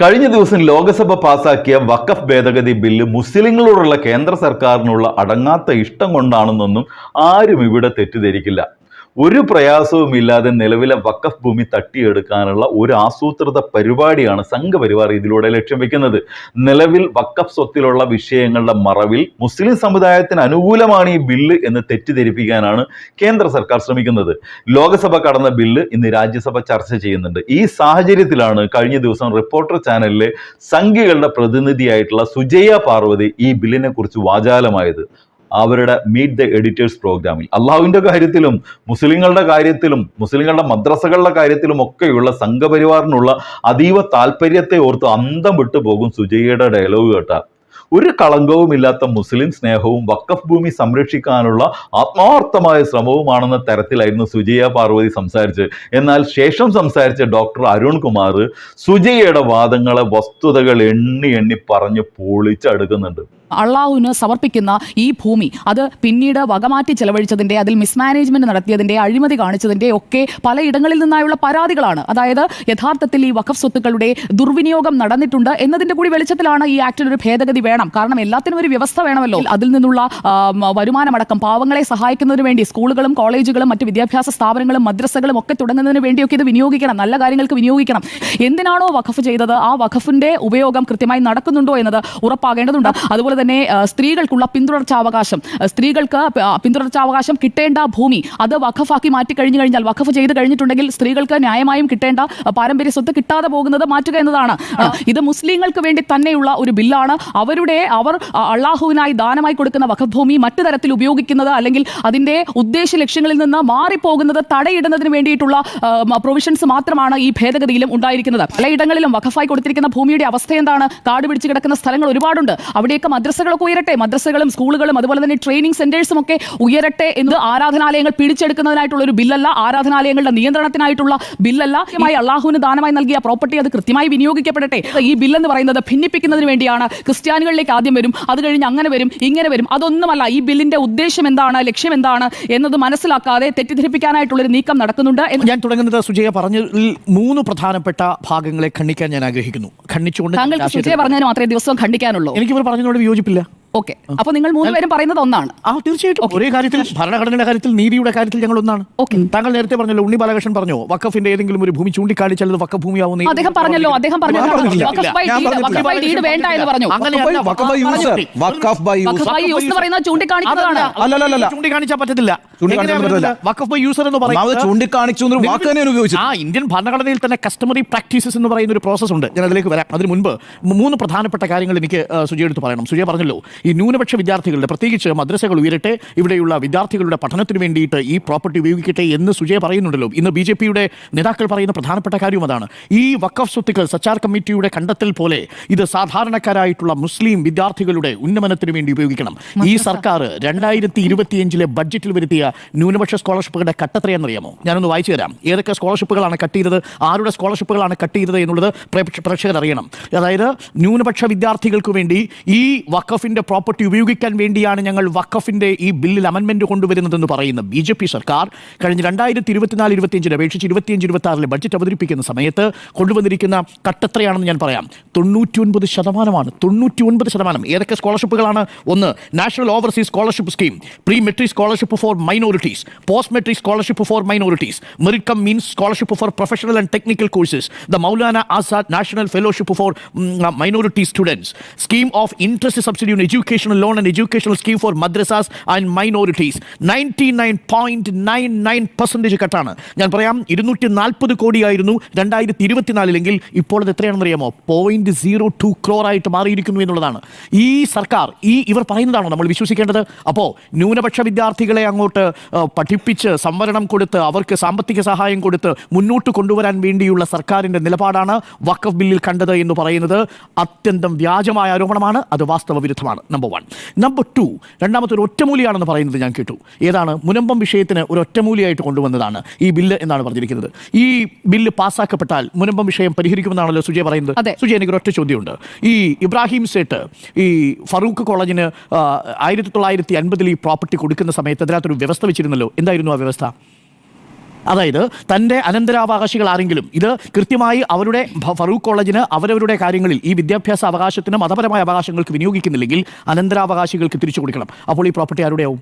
കഴിഞ്ഞ ദിവസം ലോക്സഭ പാസാക്കിയ വഖഫ് ഭേദഗതി ബില്ല് മുസ്ലിങ്ങളോടുള്ള കേന്ദ്ര സർക്കാരിനുള്ള അടങ്ങാത്ത ഇഷ്ടം കൊണ്ടാണെന്നൊന്നും ആരും ഇവിടെ തെറ്റിദ്ധരിക്കില്ല. ഒരു പ്രയാസവുമില്ലാതെ നിലവിലെ വക്കഫ് ഭൂമി തട്ടിയെടുക്കാനുള്ള ഒരു ആസൂത്രിത പരിപാടിയാണ് സംഘപരിവാർ ഇതിലൂടെ ലക്ഷ്യം വെക്കുന്നത്. നിലവിൽ വക്കഫ് സ്വത്തിലുള്ള വിഷയങ്ങളുടെ മറവിൽ മുസ്ലിം സമുദായത്തിന് അനുകൂലമാണ് ഈ ബില്ല് എന്ന് തെറ്റിദ്ധരിപ്പിക്കാനാണ് കേന്ദ്ര സർക്കാർ ശ്രമിക്കുന്നത്. ലോക്സഭ കടന്ന ബില്ല് ഇന്ന് രാജ്യസഭ ചർച്ച ചെയ്യുന്നുണ്ട്. ഈ സാഹചര്യത്തിലാണ് കഴിഞ്ഞ ദിവസം റിപ്പോർട്ടർ ചാനലിലെ സംഘികളുടെ പ്രതിനിധിയായിട്ടുള്ള സുജയ പാർവതി ഈ ബില്ലിനെ കുറിച്ച് വാചാലമായത്. അവരുടെ മീറ്റ് ദ എഡിറ്റേഴ്സ് പ്രോഗ്രാമിൽ അള്ളാഹുവിന്റെ കാര്യത്തിലും മുസ്ലിങ്ങളുടെ കാര്യത്തിലും മുസ്ലിങ്ങളുടെ മദ്രസകളുടെ കാര്യത്തിലും ഒക്കെയുള്ള സംഘപരിവാറിനുള്ള അതീവ താല്പര്യത്തെ ഓർത്ത് അന്തം വിട്ടു പോകും സുജയുടെ ഡയലോഗ് കേട്ടാൽ ഒരു കളങ്കവുമില്ലാത്ത മുസ്ലിം സ്നേഹവും വക്കഫ് ഭൂമി സംരക്ഷിക്കാനുള്ള ആത്മാർത്ഥമായ ശ്രമവുമാണെന്ന തരത്തിലായിരുന്നു സുജയ പാർവതി സംസാരിച്ചത്. എന്നാൽ ശേഷം സംസാരിച്ച ഡോക്ടർ അരുൺ കുമാർ സുജയയുടെ വാദങ്ങളെ വസ്തുതകൾ എണ്ണി എണ്ണി പറഞ്ഞ് പൊളിച്ചടുക്കുന്നുണ്ട്. അള്ളാഹുവിന് സമർപ്പിക്കുന്ന ഈ ഭൂമി അത് പിന്നീട് വകമാറ്റി ചെലവഴിച്ചതിന്റെ അതിൽ മിസ്മാനേജ്മെന്റ് നടത്തിയതിന്റെ അഴിമതി കാണിച്ചതിന്റെ ഒക്കെ പലയിടങ്ങളിൽ നിന്നായുള്ള പരാതികളാണ്. അതായത് യഥാർത്ഥത്തിൽ ഈ വഖഫ് സ്വത്തുക്കളുടെ ദുർവിനിയോഗം നടന്നിട്ടുണ്ട് എന്നതിന്റെ കൂടി വെളിച്ചത്തിലാണ് ഈ ആക്ടിന് ഒരു ഭേദഗതി വേണം. കാരണം എല്ലാത്തിനും ഒരു വ്യവസ്ഥ വേണമല്ലോ. അതിൽ നിന്നുള്ള വരുമാനമടക്കം പാവങ്ങളെ സഹായിക്കുന്നതിന് വേണ്ടി സ്കൂളുകളും കോളേജുകളും മറ്റ് വിദ്യാഭ്യാസ സ്ഥാപനങ്ങളും മദ്രസകളും ഒക്കെ തുടങ്ങുന്നതിന് വേണ്ടിയൊക്കെ ഇത് വിനിയോഗിക്കണം. നല്ല കാര്യങ്ങൾക്ക് വിനിയോഗിക്കണം. എന്തിനാണോ വഖഫ് ചെയ്തത്? ആ വഖഫിന്റെ ഉപയോഗം കൃത്യമായി നടക്കുന്നുണ്ടോ എന്നത് ഉറപ്പാകേണ്ടതുണ്ട്. അതുപോലെ തന്നെ സ്ത്രീകൾക്കുള്ള പിന്തുടർച്ചാവകാശം. സ്ത്രീകൾക്ക് പിന്തുടർച്ചാവകാശം കിട്ടേണ്ട ഭൂമി. അത് വഖഫാക്കി മാറ്റി കഴിഞ്ഞു കഴിഞ്ഞാൽ വഖഫ് ചെയ്ത് കഴിഞ്ഞിട്ടുണ്ടെങ്കിൽ സ്ത്രീകൾക്ക് ന്യായമായും കിട്ടേണ്ട പാരമ്പര്യ സ്വത്ത് കിട്ടാതെ പോകുന്നത് മാറ്റുക എന്നതാണ്. ഇത് മുസ്ലിങ്ങൾക്ക് വേണ്ടി തന്നെയുള്ള ഒരു ബില്ലാണ്. അവരുടെ അവർ അള്ളാഹുവിനായി ദാനമായി കൊടുക്കുന്ന വഖഫ് ഭൂമി മറ്റു തരത്തിൽ ഉപയോഗിക്കുന്നത് അല്ലെങ്കിൽ അതിന്റെ ഉദ്ദേശ ലക്ഷ്യങ്ങളിൽ നിന്ന് മാറിപ്പോകുന്നത് തടയിടുന്നതിന് വേണ്ടിയിട്ടുള്ള പ്രൊവിഷൻസ് മാത്രമാണ് ഈ ഭേദഗതിയിലും ഉണ്ടായിരിക്കുന്നത്. പലയിടങ്ങളിലും വഖഫായി കൊടുത്തിരിക്കുന്ന ഭൂമിയുടെ അവസ്ഥ എന്താണ്? കാട് പിടിച്ചു കിടക്കുന്ന സ്ഥലങ്ങൾ ഒരുപാടുണ്ട്. അവിടെയൊക്കെ മദ്രസകളൊക്കെ ഉയരട്ടെ? മദ്രസകളും സ്കൂളുകളും അതുപോലെ തന്നെ ട്രെയിനിങ് സെന്റേഴ്സും ഒക്കെ ഉയരട്ടെ എന്ന് ആരാധനാലയങ്ങൾ പിടിച്ചെടുക്കുന്നതിനായിട്ടുള്ള ഒരു ബില്ലല്ല. ആരാധനാലയങ്ങളുടെ നിയന്ത്രണത്തിനായിട്ടുള്ള ബില്ലല്ല. കൃത്യമായി അള്ളാഹുവിന് ദാനമായി നൽകിയ പ്രോപ്പർട്ടി അത് കൃത്യമായി വിനിയോഗിക്കപ്പെടട്ടെ. ഈ ബില്ലെന്ന് പറയുന്നത് ഭിന്നിപ്പിക്കുന്നതിന് വേണ്ടിയാണ്. ക്രിസ്ത്യാനികളിലേക്ക് ആദ്യം വരും. അത് കഴിഞ്ഞ് അങ്ങനെ വരും ഇങ്ങനെ വരും. അതൊന്നുമല്ല ഈ ബില്ലിന്റെ ഉദ്ദേശം എന്താണ് ലക്ഷ്യം എന്താണ് എന്നത് മനസ്സിലാക്കാതെ തെറ്റിദ്ധരിപ്പിക്കാനായിട്ടുള്ള ഒരു നീക്കം നടക്കുന്നുണ്ട് ഞാൻ തുടങ്ങുന്നത് സുജയ പറഞ്ഞതിൽ മൂന്ന് പ്രധാനപ്പെട്ട ഭാഗങ്ങളെ ഖണ്ഡിക്കാൻ ഞാൻ ആഗ്രഹിക്കുന്നു. ഖണ്ഡിച്ചുകൊണ്ട് താങ്കൾക്ക് സുജയ പറഞ്ഞതിന് മാത്രമേ ദിവസവും ഖണ്ഡിക്കാനുള്ളൂ. എനിക്ക് ഇവർ പറഞ്ഞതിനോട് Γυπνάω. ഓക്കെ. അപ്പൊ നിങ്ങൾ മൂന്നുപേരും പറയുന്നത് ഒന്നാണ്. ആ തീർച്ചയായിട്ടും. ഒരേ കാര്യത്തിൽ ഭരണഘടനയുടെ കാര്യത്തിൽ നീതിയുടെ കാര്യത്തിൽ ഞങ്ങൾ ഒന്നാണ് Okay. താങ്കൾ നേരത്തെ പറഞ്ഞല്ലോ ഉണ്ണി ബാലകൃഷ്ണൻ പറഞ്ഞോ വക്കഫിന്റെ ഏതെങ്കിലും ഒരു ഭൂമി ചൂണ്ടിക്കാണിച്ചാൽ അത് വക്കഫ് ഭൂമിയാവുന്ന അദ്ദേഹം പറഞ്ഞല്ലോ. അദ്ദേഹം പറഞ്ഞു waqf by deed, waqf by deed വേണ്ട എന്ന് പറഞ്ഞു. അങ്ങനെയല്ല. Waqf by user waqf by user waqf by use എന്ന് അല്ലല്ലല്ല. ചൂണ്ടിക്കാണിച്ചാൽ പറ്റത്തില്ല. ബൈ യൂസർ എന്ന് പറയുന്നത് ചൂണ്ടിക്കാണിച്ചു ഉപയോഗിച്ചത്. ആ ഇന്ത്യൻ ഭരണഘടനയിൽ തന്നെ കസ്റ്റമറി പ്രാക്ടീസസ് എന്ന് പറയുന്ന ഒരു പ്രോസസ് ഉണ്ട്. ഞാൻ അതിലേക്ക് വരാം. അതിന് മുൻപ് മൂന്ന് പ്രധാനപ്പെട്ട കാര്യങ്ങൾ എനിക്ക് സുജയ എടുത്ത് പറയണം. സുജയ പറഞ്ഞല്ലോ ഈ ന്യൂനപക്ഷ വിദ്യാർത്ഥികളുടെ പ്രത്യേകിച്ച് മദ്രസകൾ ഉയരട്ടെ ഇവിടെയുള്ള വിദ്യാർത്ഥികളുടെ പഠനത്തിന് വേണ്ടിയിട്ട് ഈ പ്രോപ്പർട്ടി ഉപയോഗിക്കട്ടെ എന്ന് സുജയ പറയുന്നുണ്ടല്ലോ. ഇന്ന് ബി ജെ പിയുടെ നേതാക്കൾ പറയുന്ന പ്രധാനപ്പെട്ട കാര്യം അതാണ്. ഈ വക്കഫ് സ്വത്തുക്കൾ സച്ചാർ കമ്മിറ്റിയുടെ കണ്ടെത്തൽ പോലെ ഇത് സാധാരണക്കാരായിട്ടുള്ള മുസ്ലിം വിദ്യാർത്ഥികളുടെ ഉന്നമനത്തിന് വേണ്ടി ഉപയോഗിക്കണം. ഈ സർക്കാർ രണ്ടായിരത്തി ഇരുപത്തിയഞ്ചിലെ ബഡ്ജറ്റിൽ വരുത്തിയ ന്യൂനപക്ഷ സ്കോളർഷിപ്പുകളുടെ കട്ടെത്രയെന്നറിയാമോ ഞാനൊന്ന് വായിച്ചു തരാം. ഏതൊക്കെ സ്കോളർഷിപ്പുകളാണ് കട്ട് ചെയ്തത്? ആരുടെ സ്കോളർഷിപ്പുകളാണ് കട്ട് ചെയ്തത് എന്നുള്ളത് പ്രേക്ഷകർ അറിയണം അതായത് ന്യൂനപക്ഷ വിദ്യാർത്ഥികൾക്ക് വേണ്ടി ഈ വഖഫിന്റെ പ്രോപ്പർട്ടി ഉപയോഗിക്കാൻ വേണ്ടിയാണ് ഞങ്ങൾ വഖഫിന്റെ ഈ ബില്ലിൽ അമൻമെന്റ് കൊണ്ടുവരുന്നതെന്ന് പറയുന്ന ബി ജെ പി സർക്കാർ കഴിഞ്ഞ രണ്ടായിരത്തി ഇരുപത്തിനാല് ഇരുപത്തിയഞ്ചിന് അപേക്ഷിച്ച് ഇരുപത്തിയഞ്ച് ഇരുപത്തി ബഡ്ജറ്റ് അവതരിപ്പിക്കുന്ന സമയത്ത് കൊണ്ടുവന്നിരിക്കുന്ന കട്ടെത്രയാണെന്ന് ഞാൻ പറയാം. തൊണ്ണൂറ്റി ഒൻപത് ശതമാനമാണ് തൊണ്ണൂറ്റി ഒൻപത് ശതമാനം. ഏതൊക്കെ സ്കോളർഷിപ്പുകളാണ്? ഒന്ന് national overseas scholarship scheme pre matric scholarship for minorities post matric scholarship for minorities merit cum means scholarship for professional and technical courses the Maulana Azad national fellowship for minority students scheme of interest subsidy on educational loan and educational scheme for madrasas and minorities ninety nine point nine nine percentage കട്ടാണ് ഞാൻ പറയാം ഇരുന്നൂറ്റി നാൽപ്പത് കോടിയായിരുന്നു രണ്ടായിരത്തി ഇരുപത്തിനാലിലെങ്കിൽ ഇപ്പോൾ അത് എത്രയാണെന്ന് അറിയാമോ? Point zero to crore ആയിട്ട് മാറിയിരിക്കുന്നു എന്നുള്ളതാണ്. ഈ സർക്കാർ ഈ ഇവർ പറയുന്നതാണോ നമ്മൾ വിശ്വസിക്കേണ്ടത്? അപ്പോൾ ന്യൂനപക്ഷ വിദ്യാർത്ഥികളെ അങ്ങോട്ട് പഠിപ്പിച്ച് സംവരണം കൊടുത്ത് അവർക്ക് സാമ്പത്തിക സഹായം കൊടുത്ത് മുന്നോട്ട് കൊണ്ടുവരാൻ വേണ്ടിയുള്ള സർക്കാരിന്റെ നിലപാടാണ് വഖഫ് ബില്ലിൽ കണ്ടത് എന്ന് പറയുന്നത്. അത്യന്തം വ്യാജമായ ആരോപണമാണ്. അത് വാസ്തവ വിരുദ്ധമാണ്. നമ്പർ വൺ നമ്പർ ടു രണ്ടാമത്തെ ഒരു ഒറ്റമൂലിയാണെന്ന് പറയുന്നത് ഞാൻ കേട്ടു. ഏതാണ്? മുനമ്പം വിഷയത്തിന് ഒരു ഒറ്റമൂലിയായിട്ട് കൊണ്ടുവന്നതാണ് ഈ ബില്ല് എന്നാണ് പറഞ്ഞിരിക്കുന്നത്. ഈ ബില്ല് പാസ്സാക്കപ്പെട്ടാൽ മുനമ്പം വിഷയം പരിഹരിക്കുമെന്നാണല്ലോ സുജയ പറയുന്നത്. അതെ. സുജയ എനിക്ക് ഒറ്റ ചോദ്യമുണ്ട്. ഈ ഇബ്രാഹിം സേട്ട് ഈ ഫറൂഖ് കോളേജിന് ആയിരത്തി തൊള്ളായിരത്തി അൻപതിൽ ഈ പ്രോപ്പർട്ടി കൊടുക്കുന്ന സമയത്ത് അതിനകത്തൊരു വ്യവസ്ഥ വെച്ചിരുന്നല്ലോ. എന്തായിരുന്നു ആ വ്യവസ്ഥ? അതായത് തന്റെ അനന്തരാവകാശികൾ ആരെങ്കിലും ഇത് കൃത്യമായി അവരുടെ ഫറൂഖ് കോളേജിന് അവരവരുടെ കാര്യങ്ങളിൽ ഈ വിദ്യാഭ്യാസ അവകാശത്തിന് മതപരമായ അവകാശങ്ങൾക്ക് വിനിയോഗിക്കുന്നില്ലെങ്കിൽ അനന്തരാവകാശികൾക്ക് തിരിച്ചു കൊടുക്കണം അപ്പോൾ ഈ പ്രോപ്പർട്ടി ആരുടെയാവും?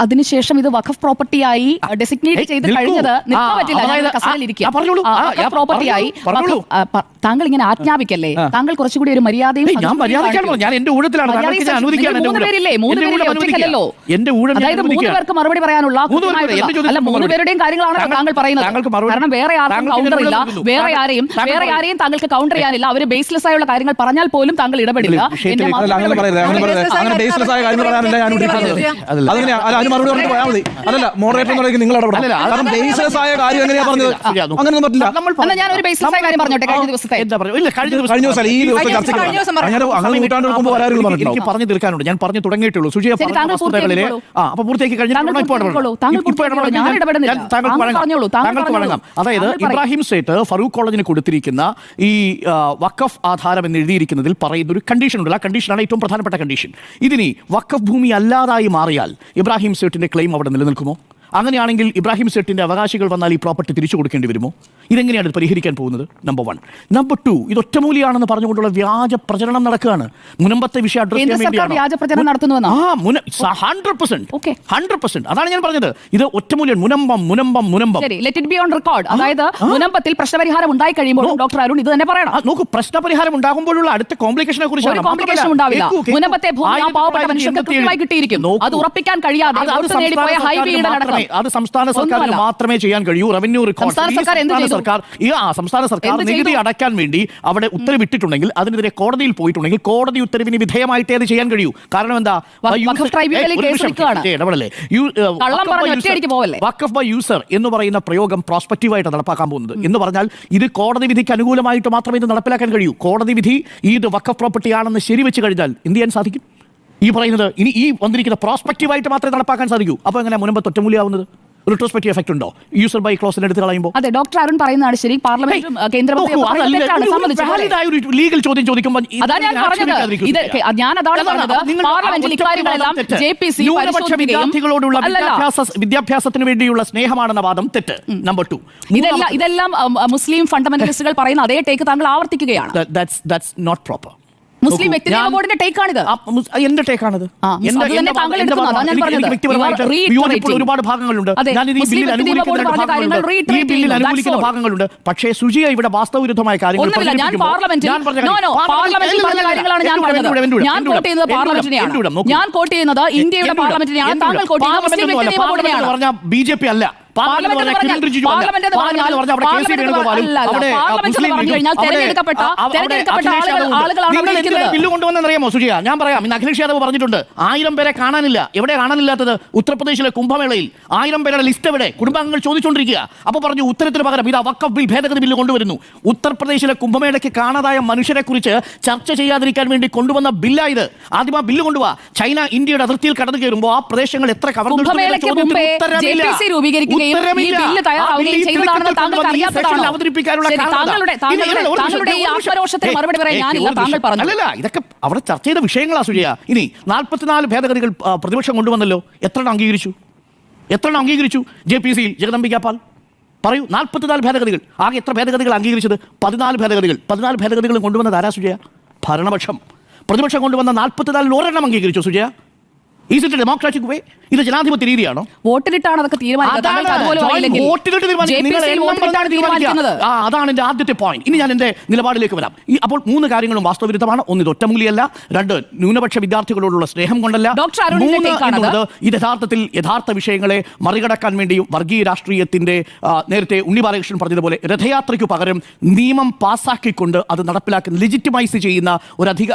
അതിനുശേഷം ഇത് വഖഫ് പ്രോപ്പർട്ടിയായി ഡെസിഗ്നേറ്റ് ചെയ്ത്. കഴിഞ്ഞത് നിൽക്കാൻ പറ്റില്ല. കസേരയിലിരിക്കുക. പ്രോപ്പർട്ടിയായി താങ്കൾ ഇങ്ങനെ ആജ്ഞാപിക്കല്ലേ? താങ്കൾ കുറച്ചുകൂടി ഒരു മര്യാദയും അതായത് മൂന്ന് പേർക്ക് മറുപടി പറയാനുള്ള അല്ല മൂന്ന് പേരുടെയും കാര്യങ്ങളാണ് താങ്കൾ- പറയുന്നത്. കാരണം വേറെ ആർക്കും താങ്കൾക്ക് കൗണ്ടർ ഇല്ല. വേറെ ആരെയും വേറെ ആരെയും താങ്കൾക്ക് കൗണ്ടർ ചെയ്യാനില്ല. അവർ ബേസ്ലെസ് ആയുള്ള കാര്യങ്ങൾ പറഞ്ഞാൽ പോലും താങ്കൾ ഇടപെടില്ല. അതിന് മറുപടി പറഞ്ഞിട്ട് പോയാൽ മതി. അല്ലല്ല മോഡറേറ്റർ എന്ന് പറയുന്നത് നിങ്ങൾ ഇടപെടാം കാരണം ബേസ്ലെസ് ആയ കാര്യം എങ്ങനെയാ പറഞ്ഞത്? അങ്ങനെ. പറ്റില്ല. കഴിഞ്ഞ ദിവസത്തെ. എന്താ പറയുക? ഇല്ല കഴിഞ്ഞ ദിവസം കഴിഞ്ഞ ദിവസം ഈ ചർച്ചയ്ക്ക് പറഞ്ഞു തീർക്കാനുണ്ട്. ഞാൻ പറഞ്ഞു തുടങ്ങിയിട്ടുള്ളൂ. സുജിയ. ആ അപ്പൊ പൂർത്തിയാക്കി താങ്കൾക്ക് വഴങ്ങാം. അതായത് ഇബ്രാഹിം സേട്ട് ഫറൂഖ് കോളേജിന് കൊടുത്തിരിക്കുന്ന ഈ വഖഫ് ആധാരം എന്ന് എഴുതിയിരിക്കുന്നതിൽ പറയുന്ന ഒരു കണ്ടീഷൻ ഉണ്ട്. ആ കണ്ടീഷനാണ് ഏറ്റവും പ്രധാനപ്പെട്ട കണ്ടീഷൻ ഇതിനി വഖഫ് ഭൂമി അല്ലാതായി മാറിയാൽ ഇബ്രാഹിം സേട്ടിന്റെ ക്ലെയിം അവിടെ നിലനിൽക്കുമോ? അങ്ങനെയാണെങ്കിൽ ഇബ്രാഹിം സേട്ടിന്റെ അവകാശികൾ വന്നാൽ ഈ പ്രോപ്പർട്ടി തിരിച്ചു കൊടുക്കേണ്ടി വരുമോ? ഇതെങ്ങനെയാണ് ഇത് പരിഹരിക്കാൻ പോകുന്നത്? നമ്പർ വൺ നമ്പർ ടു ഇത് ഒറ്റമൂലിയാണെന്ന് പറഞ്ഞുകൊണ്ടുള്ള വ്യാജ പ്രചരണം നടക്കുകയാണ്. മുനമ്പത്തെ വിഷയം ഹൺഡ്രഡ് പെർസെന്റ്. ഹൺഡ്രഡ് പെർസെന്റ് അതാണ് ഞാൻ പറഞ്ഞത്. ഇത് ഒറ്റമൂലിയാണ്. മുനമ്പം മുനമ്പം മുനമ്പം. ശരി let it be on record അതായത് മുനമ്പത്തിൽ പ്രശ്നപരിഹാരം ഉണ്ടായി കഴിയുമ്പോൾ ഡോക്ടർ അരുൺ ഇത് തന്നെ പറയണം. നോക്ക് പ്രശ്നപരിഹാരം ഉണ്ടാകുമ്പോഴുള്ള അടുത്ത കോംപ്ലിക്കേഷനെ ഒരു കോംപ്ലിക്കേഷൻ ഉണ്ടാവില്ല. മുനമ്പത്തെ ഭൂമി ആ പാവപ്പെട്ട മനുഷ്യർക്ക് കൃത്യമായി കിട്ടിയിരിക്കും. അത് ഉറപ്പിക്കാൻ കഴിയാതെ അത് സംസ്ഥാന സർക്കാരിന് മാത്രമേ ചെയ്യാൻ കഴിയൂ. റവന്യൂ റിക്കോർഡ് സംസ്ഥാന സർക്കാർ എന്ത് ചെയ്തു? സർക്കാർ ഈ ആ സംസ്ഥാന സർക്കാർ? നികുതി അടയ്ക്കാൻ വേണ്ടി അവിടെ ഉത്തരവിട്ടിട്ടുണ്ടെങ്കിൽ അതിനെതിരെ കോടതിയിൽ പോയിട്ടുണ്ടെങ്കിൽ കോടതി ഉത്തരവിന് വിധേയമായിട്ടേ അത് ചെയ്യാൻ കഴിയൂ. കാരണം എന്താ? വക്കഫ് ബൈ യൂസർ എന്ന് പറയുന്ന പ്രയോഗം പ്രോസ്പെക്റ്റീവായിട്ട് നടപ്പാക്കാൻ പോകുന്നത്. എന്ന് പറഞ്ഞാൽ ഇത് കോടതി വിധിക്ക് അനുകൂലമായിട്ട് മാത്രമേ ഇത് നടപ്പിലാക്കാൻ കഴിയൂ. കോടതി വിധി ഇത് വക്കഫ് പ്രോപ്പർട്ടി ആണെന്ന് ശരിവെച്ച് കഴിഞ്ഞാൽ എന്ത് ചെയ്യാൻ സാധിക്കും? ഈ പറയുന്നത് ഇനി ഈ വന്നിരിക്കുന്ന പ്രോസ്പെക്റ്റീവായിട്ട് മാത്രമേ നടപ്പാക്കാൻ സാധിക്കൂ. അപ്പോൾ എങ്ങനെ മുൻപ് ഒറ്റമൂലിയാവുന്നത്? റിട്രോസ്പെക്റ്റീവ് എഫക്ട് ഉണ്ടോ? യൂസർ ബൈ ക്ലോസിന് എടുത്ത് കളയുമ്പോൾ അതെ ഡോക്ടർ അരുൺ പറയുന്നതാണ് ശരി. പാർലമെന്റും കേന്ദ്രമന്ത്രിയും ലീഗൽ ചോദ്യം ചോദിക്കുമ്പോൾ അതാണ് ഞാൻ പറഞ്ഞത്. ഇത് ഞാൻ അതാണ് പറഞ്ഞത്. പാർലമെന്റിൽ ഇക്കാര്യങ്ങളെല്ലാം തെറ്റ്. ജെ പി സി വിദ്യാർത്ഥികളോടുള്ള വിദ്യാഭ്യാസ വിദ്യാഭ്യാസത്തിന് വേണ്ടിയുള്ള സ്നേഹമാണെന്ന വാദം തെറ്റ്. നമ്പർ ടു ഇതെല്ലാം ഇതെല്ലാം മുസ്ലിം ഫണ്ടമെന്റലിസ്റ്റുകൾ പറയുന്ന അതേ ടേക്ക് താങ്കൾ ആവർത്തിക്കുകയാണ്. ദാറ്റ്സ് ദാറ്റ്സ് നോട്ട് പ്രോപ്പർ മുസ്ലിം വ്യക്തിനിയമ ബോർഡിന്റെ ടേക്കാണിത്. എന്റെ ടേക്കാണിത്. ഒരുപാട് ഭാഗങ്ങളുണ്ട്. അനുകൂലിക്കുന്ന ഭാഗങ്ങളുണ്ട്. പക്ഷേ സുജിയ ഇവിടെ വാസ്തവവിരുദ്ധമായ കാര്യങ്ങൾ ഞാൻ കോട്ട് ചെയ്യുന്നത് ഇന്ത്യയുടെ പാർലമെന്റിനെയാണ്. താങ്കൾ കോട്ട് ചെയ്യുന്നത് ബി ജെ പി അല്ല. ബില്ല് കൊണ്ടുവന്നെന്നറിയാമോ സുജിയ? ഞാൻ പറയാം. ഇന്ന് അഖിലേഷ് യാദവ് പറഞ്ഞിട്ടുണ്ട്. ആയിരം പേരെ കാണാനില്ല. എവിടെ കാണാനില്ലാത്തത്? ഉത്തർപ്രദേശിലെ കുംഭമേളയിൽ. ആയിരം പേരുടെ ലിസ്റ്റ് എവിടെ? കുടുംബാംഗങ്ങൾ ചോദിച്ചുകൊണ്ടിരിക്കുക അപ്പോൾ പറഞ്ഞു ഉത്തരത്തിന് പകരം ഇതാ വക്കഫ് ബിൽ ഭേദഗതി ബില്ല് കൊണ്ടുവരുന്നു. ഉത്തർപ്രദേശിലെ കുംഭമേളയ്ക്ക് കാണാതായ മനുഷ്യരെ കുറിച്ച് ചർച്ച ചെയ്യാതിരിക്കാൻ വേണ്ടി കൊണ്ടുവന്ന ബില്ലായത്. ആദ്യം ആ ബില്ല് കൊണ്ടുപോവാ ചൈന ഇന്ത്യയുടെ അതിർത്തിയിൽ കടന്നു കയറുമ്പോൾ ആ പ്രദേശങ്ങൾ എത്ര കവർന്നു എന്ന ഈ. ബില്ല് തയ്യാറാവുകയും ചെയ്തതാണെന്ന് താങ്കൾക്ക് അറിയാത്തതാണോ? താങ്കളുടെ- താങ്കളുടെ- താങ്കളുടെ ഈ ആത്മരോഷത്തിന് മറുപടി പറയാൻ ഞാനില്ല, താങ്കൾ പറഞ്ഞു. അല്ലല്ല ഇതൊക്കെ അവിടെ ചർച്ച ചെയ്ത വിഷയങ്ങളാ സുജയ ഇനി നാൽപ്പത്തിനാല് ഭേദഗതികൾ പ്രതിപക്ഷം കൊണ്ടുവന്നല്ലോ. എത്രണ്ണം അംഗീകരിച്ചു? എത്രണ്ണം അംഗീകരിച്ചു? ജെ പി സിയിൽ ജഗദംബികാപാൽ പറയൂ നാൽപ്പത്തിനാല് ഭേദഗതികൾ. ആകെ എത്ര ഭേദഗതികൾ അംഗീകരിച്ചത്? പതിനാല് ഭേദഗതികൾ. പതിനാല് ഭേദഗതികൾ കൊണ്ടുവന്നത് ആരാ സുജയ ഭരണപക്ഷം. പ്രതിപക്ഷം കൊണ്ടുവന്ന നാൽപ്പത്തിനാലിൽ ഒരെണ്ണം അംഗീകരിച്ചു Sujaya is it democratic way ഇത് ജനാധിപത്യ രീതിയാണോ? വോട്ടിലിട്ടാണ് അതൊക്കെ തീരുമാനിക്കുന്നത്. അതാണ് എന്റെ ആദ്യത്തെ പോയിന്റ് ഇനി ഞാൻ എന്റെ നിലപാടിലേക്ക് വരാം. ഈ അപ്പോൾ മൂന്ന് കാര്യങ്ങളും വാസ്തവവിരുദ്ധമാണ്. ഒന്ന് ഇത് ഒറ്റമൂലിയല്ല. രണ്ട് ന്യൂനപക്ഷ വിദ്യാർത്ഥികളോടുള്ള സ്നേഹം കൊണ്ടല്ല. മൂന്ന് എന്നുള്ളത് ഇത് യഥാർത്ഥത്തിൽ യഥാർത്ഥ വിഷയങ്ങളെ മറികടക്കാൻ വേണ്ടിയും വർഗീയ രാഷ്ട്രീയത്തിന്റെ നേരത്തെ ഉണ്ണി ബാലകൃഷ്ണൻ പറഞ്ഞതുപോലെ രഥയാത്രയ്ക്ക് പകരം നിയമം പാസ്സാക്കിക്കൊണ്ട് അത് നടപ്പിലാക്കുന്ന ലെജിറ്റിമൈസ് ചെയ്യുന്ന ഒരു അധിക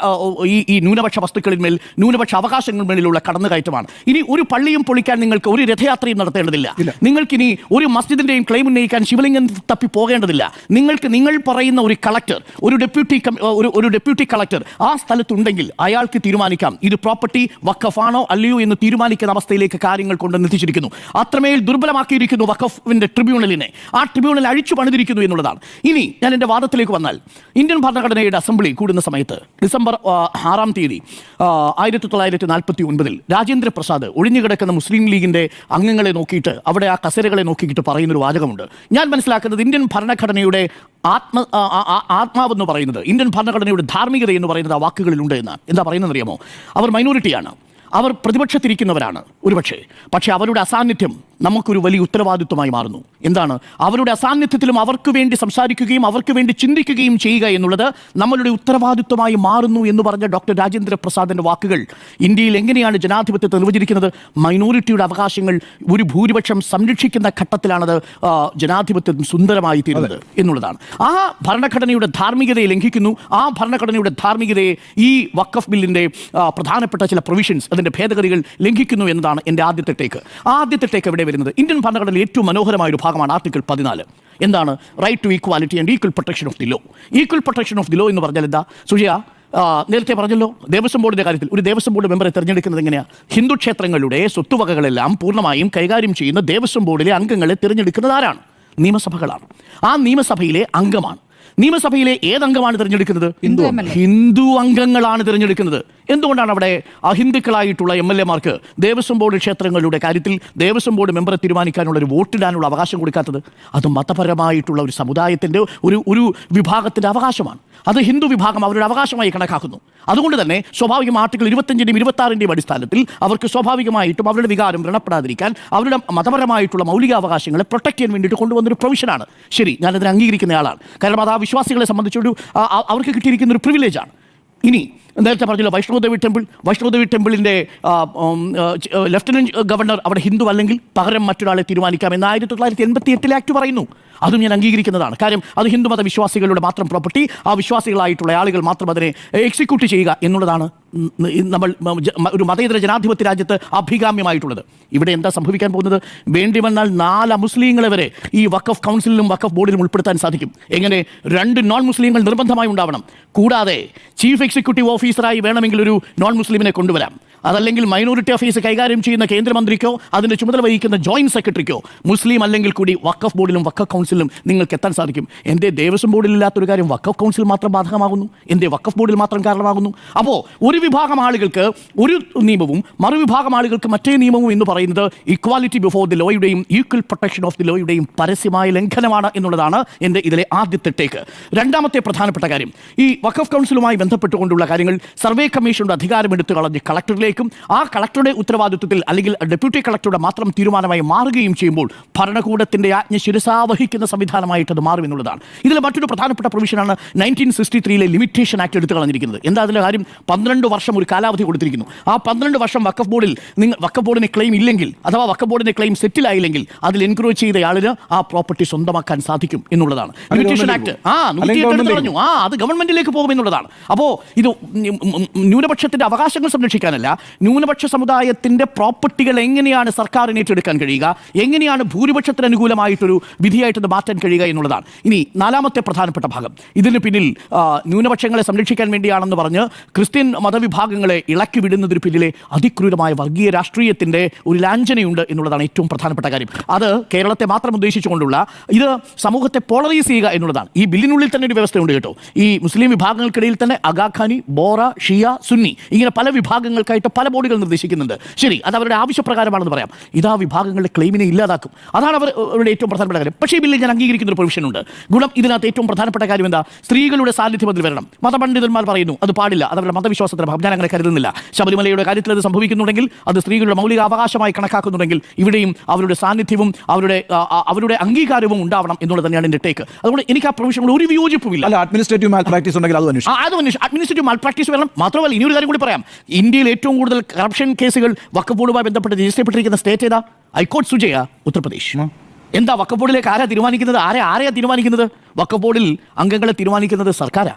ഈ ന്യൂനപക്ഷ വസ്തുക്കളിന്മേൽ ന്യൂനപക്ഷ അവകാശങ്ങളിൽ മേലുള്ള കടന്നുകയറ്റമാണ് ഇനി ഒരു പള്ളിയും പൊളിക്കാൻ നിങ്ങൾക്ക് ഒരു രഥയാത്രയും നടത്തേണ്ടതില്ല. നിങ്ങൾക്കിനി ഒരു മസ്ജിദിന്റെയും ക്ലെയിം ഉന്നയിക്കാൻ ശിവലിംഗം തപ്പി പോകേണ്ടതില്ല. നിങ്ങൾക്ക് നിങ്ങൾ പറയുന്ന ഒരു കളക്ടർ ഒരു ഡെപ്യൂട്ടി ഒരു ഒരു ഡെപ്യൂട്ടി കളക്ടർ ആ സ്ഥലത്തുണ്ടെങ്കിൽ അയാൾക്ക് തീരുമാനിക്കാം. ഇത് പ്രോപ്പർട്ടി വക്കഫാണോ അല്ലയോ എന്ന് തീരുമാനിക്കുന്ന അവസ്ഥയിലേക്ക് കാര്യങ്ങൾ കൊണ്ട് എത്തിച്ചിരിക്കുന്നു. അത്രമേൽ ദുർബലമാക്കിയിരിക്കുന്നു വഖഫിന്റെ ട്രിബ്യൂണലിനെ. ആ ട്രിബ്യൂണൽ അഴിച്ചു പണിതിരിക്കുന്നു എന്നുള്ളതാണ്. ഇനി ഞാൻ എന്റെ വാദത്തിലേക്ക് വന്നാൽ ഇന്ത്യൻ ഭരണഘടനയുടെ അസംബ്ലി കൂടുന്ന സമയത്ത് ഡിസംബർ ആറാം തീയതി ആയിരത്തി തൊള്ളായിരത്തി നാൽപ്പത്തി ഒൻപതിൽ രാജേന്ദ്ര പ്രസാദ് ഒഴിഞ്ഞുകിടക്കുന്ന മുസ്ലിം ലീഗിന്റെ അംഗങ്ങളെ നോക്കിയിട്ട് അവിടെ ആ കസേരകളെ നോക്കിയിട്ട് പറയുന്നൊരു വാചകമുണ്ട്. ഞാൻ മനസ്സിലാക്കുന്നത് ഇന്ത്യൻ ഭരണഘടനയുടെ ആത്മ ആത്മാവെന്ന് പറയുന്നത് ഇന്ത്യൻ ഭരണഘടനയുടെ ധാർമ്മികത എന്ന് പറയുന്നത് ആ വാക്കുകളിലുണ്ട് എന്ന്. എന്താ പറയുന്നത് അറിയാമോ അവർ മൈനോറിറ്റിയാണ് അവർ പ്രതിപക്ഷത്തിരിക്കുന്നവരാണ് ഒരുപക്ഷെ. പക്ഷേ അവരുടെ അസാന്നിധ്യം നമുക്കൊരു വലിയ ഉത്തരവാദിത്വമായി മാറുന്നു. എന്താണ്? അവരുടെ അസാന്നിധ്യത്തിലും അവർക്ക് വേണ്ടി സംസാരിക്കുകയും അവർക്ക് വേണ്ടി ചിന്തിക്കുകയും ചെയ്യുക എന്നുള്ളത് നമ്മളുടെ ഉത്തരവാദിത്വമായി മാറുന്നു എന്ന് പറഞ്ഞ ഡോക്ടർ രാജേന്ദ്ര പ്രസാദിന്റെ വാക്കുകൾ. ഇന്ത്യയിൽ എങ്ങനെയാണ് ജനാധിപത്യത്തെ നിർവചിക്കുന്നത് മൈനോറിറ്റിയുടെ അവകാശങ്ങൾ ഒരു ഭൂരിപക്ഷം സംരക്ഷിക്കുന്ന ഘട്ടത്തിലാണത് ജനാധിപത്യം സുന്ദരമായി തീരുന്നത് എന്നുള്ളതാണ്. ആ ഭരണഘടനയുടെ ധാർമ്മികതയെ ലംഘിക്കുന്നു. ആ ഭരണഘടനയുടെ ധാർമ്മികതയെ ഈ വക്കഫ് ബില്ലിന്റെ പ്രധാനപ്പെട്ട ചില പ്രൊവിഷൻസ് അതിന്റെ ഭേദഗതികൾ ലംഘിക്കുന്നു എന്നതാണ് എന്റെ ആദ്യത്തെ ടേക്ക് ആ ആദ്യത്തെ ടേക്ക് എവിടെ വരുന്നത്. ഇന്ത്യൻ ഭരണഘടനയിൽ ഏറ്റവും മനോഹരമായ ഒരു ഭാഗമാണ് ആർട്ടിക്കിൾ പതിനാല്. എന്താണ്? Right to equality and equal protection of the law equal protection of the law എന്ന് പറഞ്ഞാൽ എന്താ? സുജയ നേരത്തെ പറഞ്ഞല്ലോ ദേവസ്വം ബോർഡിന്റെ കാര്യത്തിൽ. ഒരു ദേവസ്വം ബോർഡ് മെമ്പറെ തിരഞ്ഞെടുക്കുന്നത് എങ്ങനെയാണ് ഹിന്ദു ക്ഷേത്രങ്ങളുടെ സ്വത്തുവകകളെല്ലാം പൂർണമായും കൈകാര്യം ചെയ്യുന്ന ദേവസ്വം ബോർഡിലെ അംഗങ്ങളെ തിരഞ്ഞെടുക്കുന്നത് ആരാണ്? നിയമസഭകളാണ്. ആ നിയമസഭയിലെ അംഗമാണ് നിയമസഭയിലെ ഏതംഗമാണ് തിരഞ്ഞെടുക്കുന്നത്? ഹിന്ദു ഹിന്ദു അംഗങ്ങളാണ് തിരഞ്ഞെടുക്കുന്നത്. എന്തുകൊണ്ടാണ് അവിടെ അഹിന്ദുക്കളായിട്ടുള്ള എം എൽ എമാർക്ക് ദേവസ്വം ബോർഡ് ക്ഷേത്രങ്ങളുടെ കാര്യത്തിൽ ദേവസ്വം ബോർഡ് മെമ്പറെ തീരുമാനിക്കാനുള്ള ഒരു വോട്ടിടാനുള്ള അവകാശം കൊടുക്കാത്തത്? അത് മതപരമായിട്ടുള്ള ഒരു സമുദായത്തിന്റെ ഒരു ഒരു വിഭാഗത്തിന്റെ അവകാശമാണ്. അത് ഹിന്ദു വിഭാഗം അവരുടെ അവകാശമായി കണക്കാക്കുന്നു. അതുകൊണ്ട് തന്നെ സ്വാഭാവികം ആർട്ടിക്കിൾ ഇരുപത്തഞ്ചിന്റെയും ഇരുപത്താറിന്റെയും അടിസ്ഥാനത്തിൽ അവർക്ക് സ്വാഭാവികമായിട്ടും അവരുടെ വികാരം വ്രണപ്പെടാതിരിക്കാൻ അവരുടെ മതപരമായിട്ടുള്ള മൗലികാവകാശങ്ങളെ പ്രൊട്ടക്ട് ചെയ്യാൻ വേണ്ടിയിട്ട് കൊണ്ടുവന്നൊരു പ്രൊവിഷനാണ് ശരി ഞാനതിനെ അംഗീകരിക്കുന്ന ആളാണ്. കാരണം അത് വിശ്വാസികളെ സംബന്ധിച്ചൊരു അവർക്ക് കിട്ടിയിരിക്കുന്ന ഒരു പ്രിവിലേജാണ് ഇനി നേരത്തെ പറഞ്ഞല്ലോ വൈഷ്ണവദേവി ടെമ്പിൾ വൈഷ്ണവദേവി ടെമ്പിളിന്റെ ലെഫ്റ്റനന്റ് ഗവർണർ അവിടെ ഹിന്ദു അല്ലെങ്കിൽ പകരം മറ്റൊരാളെ തീരുമാനിക്കാം എന്ന് ആയിരത്തി തൊള്ളായിരത്തി എൺപത്തി എട്ടിലെ ആക്ട് പറയുന്നു. അതും ഞാൻ അംഗീകരിക്കുന്നതാണ്. കാര്യം അത് ഹിന്ദുമത വിശ്വാസികളുടെ മാത്രം പ്രോപ്പർട്ടി ആ വിശ്വാസികളായിട്ടുള്ള ആളുകൾ മാത്രം അതിനെ എക്സിക്യൂട്ട് ചെയ്യുക എന്നുള്ളതാണ് നമ്മൾ ഒരു മതേതര ജനാധിപത്യ രാജ്യത്ത് അഭികാമ്യമായിട്ടുള്ളത്. ഇവിടെ എന്താ സംഭവിക്കാൻ പോകുന്നത്? വേണ്ടി വന്നാൽ നാല് മുസ്ലിങ്ങളെ വരെ ഈ വഖഫ് കൗൺസിലിലും വഖഫ് ബോർഡിലും ഉൾപ്പെടുത്താൻ സാധിക്കും. എങ്ങനെ? രണ്ട് നോൺ മുസ്ലിങ്ങൾ നിർബന്ധമായി ഉണ്ടാവണം. കൂടാതെ ചീഫ് എക്സിക്യൂട്ടീവ് ഓഫീസറായി വേണമെങ്കിൽ ഒരു നോൺ മുസ്ലിമിനെ കൊണ്ടുവരാം. അതല്ലെങ്കിൽ മൈനോറിറ്റി ഓഫീസ് കൈകാര്യം ചെയ്യുന്ന കേന്ദ്രമന്ത്രിക്കോ അതിന്റെ ചുമതല വഹിക്കുന്ന ജോയിന്റ് സെക്രട്ടറിക്കോ മുസ്ലിം അല്ലെങ്കിൽ കൂടി വഖഫ് ബോർഡിലും വഖഫ് കൗൺസിലും നിങ്ങൾക്ക് എത്താൻ സാധിക്കും. എന്റെ ദേവസ്വം ബോർഡിൽ ഇല്ലാത്തൊരു കാര്യം വഖഫ് കൗൺസിൽ മാത്രം ബാധകമാകുന്നു. എന്റെ വഖഫ് ബോർഡിൽ മാത്രം കാരണമാകുന്നു. അപ്പോൾ ഒരു വിഭാഗം ആളുകൾക്ക് ഒരു നിയമവും മറുവിഭാഗം ആളുകൾക്ക് മറ്റേ നിയമവും എന്ന് പറയുന്നത് ഇക്വാലിറ്റി ബിഫോർ ദി ലോയുടെയും ഈക്വൽ പ്രൊട്ടക്ഷൻ ഓഫ് ദി ലോയുടെയും പരസ്യമായ ലംഘനമാണ് എന്നുള്ളതാണ് എന്റെ ഇതിലെ ആദ്യത്തെ ടേക്ക് രണ്ടാമത്തെ പ്രധാനപ്പെട്ട കാര്യം ഈ വഖഫ് കൗൺസിലുമായി ബന്ധപ്പെട്ടുകൊണ്ടുള്ള കാര്യങ്ങൾ സർവേ കമ്മീഷനുടെ അധികാരം എടുത്തു കളഞ്ഞ് കളക്ടറിലേക്കും ആ കളക്ടറുടെ ഉത്തരവാദിത്വത്തിൽ അല്ലെങ്കിൽ ഡെപ്യൂട്ടി കളക്ടറുടെ മാത്രം തീരുമാനമായി മാറുകയും ചെയ്യുമ്പോൾ ഭരണകൂടത്തിന്റെ ആജ്ഞ ശിരസാവഹിക്കുന്ന സംവിധാനമായിട്ട് അത് മാറും എന്നുള്ളതാണ്. ഇതിൽ മറ്റൊരു പ്രധാനപ്പെട്ട പ്രൊവിഷനാണ് നയന്റീൻ സിക്സ്റ്റി ത്രീയിലെ ലിമിറ്റേഷൻ ആക്ട് എടുത്ത് കളഞ്ഞിരിക്കുന്നത്. എന്താ അതിന്റെ കാര്യം? പന്ത്രണ്ട് വർഷം ഒരു കാലാവധി കൊടുത്തിരിക്കുന്നു. ആ പന്ത്രണ്ട് വർഷം വക്കഫ് ബോർഡിൽ നിങ്ങൾ വക്കഫ് ബോർഡിന് ക്ലെയിം ഇല്ലെങ്കിൽ അഥവാ വക്കഫ് ബോർഡിന്റെ ക്ലെയിം സെറ്റിൽ ആയില്ലെങ്കിൽ അതിൽ എൻക്രോച്ച് ചെയ്ത ആളിന് ആ പ്രോപ്പർട്ടി സ്വന്തമാക്കാൻ സാധിക്കും എന്നുള്ളതാണ്. ലിമിറ്റേഷൻ ആക്ട് ആ നൂറ്റി എട്ട് പറഞ്ഞു. ആ അത് ഗവൺമെന്റിലേക്ക് പോകും എന്നുള്ളതാണ്. അപ്പോൾ ഇത് ന്യൂനപക്ഷത്തിന്റെ അവകാശങ്ങൾ സംരക്ഷിക്കാനല്ല ന്യൂനപക്ഷ സമുദായത്തിന്റെ പ്രോപ്പർട്ടികൾ എങ്ങനെയാണ് സർക്കാരിന് ഏറ്റെടുക്കാൻ കഴിയുക എങ്ങനെയാണ് ഭൂരിപക്ഷത്തിന് അനുകൂലമായിട്ടൊരു വിധിയായിട്ട് ഇത് മാറ്റാൻ കഴിയുക എന്നുള്ളതാണ്. ഇനി നാലാമത്തെ പ്രധാനപ്പെട്ട ഭാഗം. ഇതിന് പിന്നിൽ ന്യൂനപക്ഷങ്ങളെ സംരക്ഷിക്കാൻ വേണ്ടിയാണെന്ന് പറഞ്ഞ് ക്രിസ്ത്യൻ മതവിഭാഗങ്ങളെ ഇളക്കി വിടുന്നതിന് പിന്നിലെ അതിക്രൂരമായ വർഗീയ രാഷ്ട്രീയത്തിന്റെ ഒരു ലാഞ്ചനയുണ്ട് എന്നുള്ളതാണ് ഏറ്റവും പ്രധാനപ്പെട്ട കാര്യം. അത് കേരളത്തെ മാത്രം ഉദ്ദേശിച്ചുകൊണ്ടുള്ള ഇത് സമൂഹത്തെ പോളറൈസ് ചെയ്യുക എന്നുള്ളതാണ്. ഈ ബില്ലിനുള്ളിൽ തന്നെ ഒരു വ്യവസ്ഥയുണ്ട് കേട്ടോ. ഈ മുസ്ലിം വിഭാഗങ്ങൾക്കിടയിൽ തന്നെ അഗാഖാനി ബോറ ഷിയ സുന്നി ഇങ്ങനെ പല വിഭാഗങ്ങൾക്കായിട്ട് പല ബോഡികൾ നിർദ്ദേശിക്കുന്നുണ്ട്. ശരി അത് അവരുടെ ആവശ്യപ്രകാരമാണെന്ന് പറയാം. ഇത് ആ വിഭാഗങ്ങളുടെ ക്ലെയിമിനെ ഇല്ലാതാക്കും. അതാണ് അവർ അവരുടെ ഏറ്റവും പ്രധാനപ്പെട്ട കാര്യം. പക്ഷേ ഈ ബില്ലിൽ ഞാൻ അംഗീകരിക്കുന്ന ഒരു പ്രൊവിഷൻ ഉണ്ട്. ഗുണം ഇതിനകത്ത് ഏറ്റവും പ്രധാനപ്പെട്ട കാര്യം എന്താ? സ്ത്രീകളുടെ സാന്നിധ്യം അതിൽ വരണം. മതപണ്ഡിതന്മാർ പറയുന്നു അത് പാടില്ല അവരുടെ ഞാൻ അങ്ങനെ കരുതുന്നില്ല. ശബരിമലയുടെ കാര്യത്തിൽ അത് സംഭവിക്കുന്നുണ്ടെങ്കിൽ അത് സ്ത്രീകളുടെ മൗലിക അവകാശമായി കണക്കാക്കുന്നുണ്ടെങ്കിൽ ഇവിടെയും അവരുടെ സാന്നിധ്യവും അവരുടെ അവരുടെ അംഗീകാരവും ഉണ്ടാവണം എന്നുള്ളത് തന്നെയാണ് എന്റെ ടേക്ക് അതുകൊണ്ട് എനിക്ക് ആ പ്രൊവിഷനോട് ഒരു വിയോജിപ്പുമില്ല. അല്ല അഡ്മിനിസ്ട്രേറ്റീവ് മാൽ പ്രാക്ടീസ് ഉണ്ടെങ്കിൽ അത് അത് അഡ്മിനിസ്ട്രേറ്റീവ് മാൽ പ്രാക്ടീസ് വരണം. മാത്രമല്ല ഇനി ഒരു കാര്യം കൂടി പറയാം. ഇന്ത്യയിൽ ഏറ്റവും കൂടുതൽ കറപ്ഷൻ കേസുകൾ വക്കഫ് ബോർഡുമായി ബന്ധപ്പെട്ട് രജിസ്റ്റർ ചെയ്യപ്പെട്ടിരിക്കുന്ന സ്റ്റേറ്റ് ഏതാ? ഹൈക്കോടതി സുജയ ഉത്തർപ്രദേശ്. എന്താ വക്കഫ് ബോർഡിലേക്ക് ആരാ തീരുമാനിക്കുന്നത്? ആരെ ആരെയാ തീരുമാനിക്കുന്നത്? വക്കഫ് ബോർഡിൽ അംഗങ്ങളെ തീരുമാനിക്കുന്നത് സർക്കാരാ.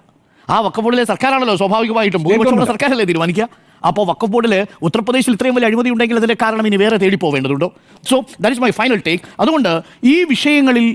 ആ വക്കപ്പുള്ളിലെ സർക്കാരാണല്ലോ സ്വാഭാവികമായിട്ടും. ഭൂരിപക്ഷമുള്ള സർക്കാരല്ലേ തീരുമാനിക്കുക? അപ്പോൾ വക്കഫ് ബോർഡിൽ ഉത്തർപ്രദേശിൽ ഇത്രയും വലിയ അഴിമതി ഉണ്ടെങ്കിൽ അതിന്റെ കാരണം ഇനി വേറെ തേടി പോവേണ്ടതുണ്ടോ? So that is my final take അതുകൊണ്ട് ഈ വിഷയങ്ങളിൽ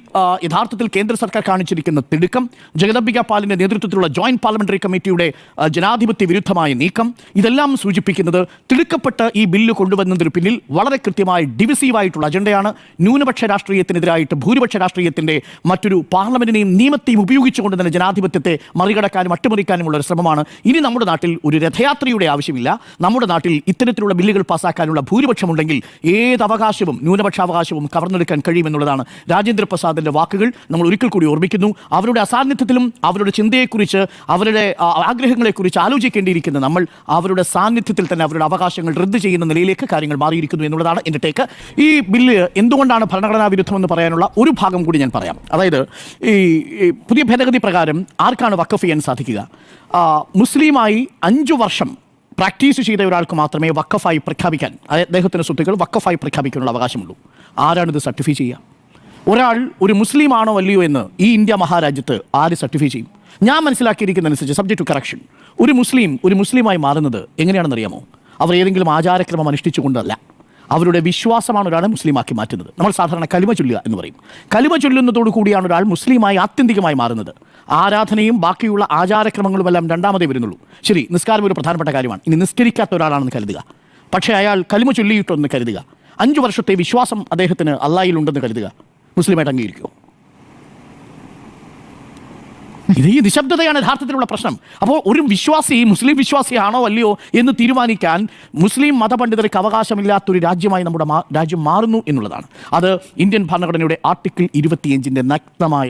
യഥാർത്ഥത്തിൽ കേന്ദ്ര സർക്കാർ കാണിച്ചിരിക്കുന്ന തിടുക്കം ജഗദംബിക പാലിന്റെ നേതൃത്വത്തിലുള്ള ജോയിന്റ് പാർലമെന്ററി കമ്മിറ്റിയുടെ ജനാധിപത്യ വിരുദ്ധമായ നീക്കം ഇതെല്ലാം സൂചിപ്പിക്കുന്നത് തിടുക്കപ്പെട്ട് ഈ ബില്ല് കൊണ്ടുവന്നതിന് പിന്നിൽ വളരെ കൃത്യമായി ഡിവിസീവായിട്ടുള്ള അജണ്ടയാണ് ന്യൂനപക്ഷ രാഷ്ട്രീയത്തിനെതിരായിട്ട് ഭൂരിപക്ഷ രാഷ്ട്രീയത്തിന്റെ മറ്റൊരു പാർലമെന്റിനെയും നിയമത്തെയും ഉപയോഗിച്ചുകൊണ്ട് തന്നെ ജനാധിപത്യത്തെ മറികടക്കാനും അട്ടിമറിക്കാനുമുള്ള ഒരു ശ്രമമാണ്. ഇനി നമ്മുടെ നാട്ടിൽ ഒരു രഥയാത്രയുടെ ആവശ്യമില്ല. നമ്മുടെ നാട്ടിൽ ഇത്തരത്തിലുള്ള ബില്ലുകൾ പാസ്സാക്കാനുള്ള ഭൂരിപക്ഷമുണ്ടെങ്കിൽ ഏത് അവകാശവും ന്യൂനപക്ഷാവകാശവും കവർന്നെടുക്കാൻ കഴിയുമെന്നുള്ളതാണ് രാജേന്ദ്ര പ്രസാദിന്റെ വാക്കുകൾ. നമ്മൾ ഒരിക്കൽ കൂടി ഓർമ്മിക്കുന്നു അവരുടെ അസാന്നിധ്യത്തിലും അവരുടെ ചിന്തയെക്കുറിച്ച് അവരുടെ ആഗ്രഹങ്ങളെക്കുറിച്ച് ആലോചിക്കേണ്ടിയിരിക്കുന്ന നമ്മൾ അവരുടെ സാന്നിധ്യത്തിൽ തന്നെ അവരുടെ അവകാശങ്ങൾ റദ്ദ് ചെയ്യുന്ന നിലയിലേക്ക് കാര്യങ്ങൾ മാറിയിരിക്കുന്നു എന്നുള്ളതാണ് എന്റെ ടേക്ക്. ഈ ബില്ല് എന്തുകൊണ്ടാണ് ഭരണഘടനാ വിരുദ്ധമെന്ന് പറയാനുള്ള ഒരു ഭാഗം കൂടി ഞാൻ പറയാം. അതായത് ഈ പുതിയ ഭേദഗതി പ്രകാരം ആർക്കാണ് വക്കഫ് ചെയ്യാൻ സാധിക്കുക? മുസ്ലിമായി അഞ്ചു വർഷം പ്രാക്ടീസ് ചെയ്ത ഒരാൾക്ക് മാത്രമേ വക്കഫായി പ്രഖ്യാപിക്കാൻ അദ്ദേഹത്തിന്റെ സ്വത്തുക്കൾ വക്കഫായി പ്രഖ്യാപിക്കാനുള്ള അവകാശമുള്ളൂ. ആരാണിത് സർട്ടിഫൈ ചെയ്യുക? ഒരാൾ ഒരു മുസ്ലിം ആണോ അല്ലയോ എന്ന് ഈ ഇന്ത്യ മഹാരാജ്യത്ത് ആര് സർട്ടിഫൈ ചെയ്യും? ഞാൻ മനസ്സിലാക്കിയിരിക്കുന്നതനുസരിച്ച് സബ്ജക്ട് ടു കറക്ഷൻ ഒരു മുസ്ലിം ഒരു മുസ്ലിമായി മാറുന്നത് എങ്ങനെയാണെന്ന് അറിയാമോ അവർ ഏതെങ്കിലും ആചാരക്രമം അനുഷ്ഠിച്ചുകൊണ്ടല്ല. അവരുടെ വിശ്വാസമാണ് ഒരാളെ മുസ്ലിമാക്കി മാറ്റുന്നത്. നമ്മൾ സാധാരണ കലിമ ചൊല്ലുക എന്ന് പറയും. കലിമ ചൊല്ലുന്നതോടു കൂടിയാണ് ഒരാൾ മുസ്ലിമായി ആത്യന്തികമായി മാറുന്നത്. ആരാധനയും ബാക്കിയുള്ള ആചാരക്രമങ്ങളുമെല്ലാം രണ്ടാമതേ വരുന്നുള്ളൂ. ശരി നിസ്കാരം ഒരു പ്രധാനപ്പെട്ട കാര്യമാണ്. ഇനി നിസ്കരിക്കാത്ത ഒരാളാണെന്ന് കരുതുക. പക്ഷേ അയാൾ കലിമ ചൊല്ലിയിട്ടുണ്ടെന്ന് കരുതുക. അഞ്ച് വർഷത്തെ വിശ്വാസം അദ്ദേഹത്തിന് അള്ളാഹിലുണ്ടെന്ന് കരുതുക. മുസ്ലിമായിട്ട് അംഗീകരിക്കുമോ ഇത് ഈ നിശബ്ദതയാണ് യഥാർത്ഥത്തിലുള്ള പ്രശ്നം. അപ്പോൾ ഒരു വിശ്വാസി മുസ്ലിം വിശ്വാസിയാണോ അല്ലയോ എന്ന് തീരുമാനിക്കാൻ മുസ്ലിം മതപണ്ഡിതർക്ക് അവകാശമില്ലാത്തൊരു രാജ്യമായി നമ്മുടെ രാജ്യം മാറുന്നു എന്നുള്ളതാണ്. അത് ഇന്ത്യൻ ഭരണഘടനയുടെ ആർട്ടിക്കിൾ ഇരുപത്തിയഞ്ചിന്റെ നഗ്നമായ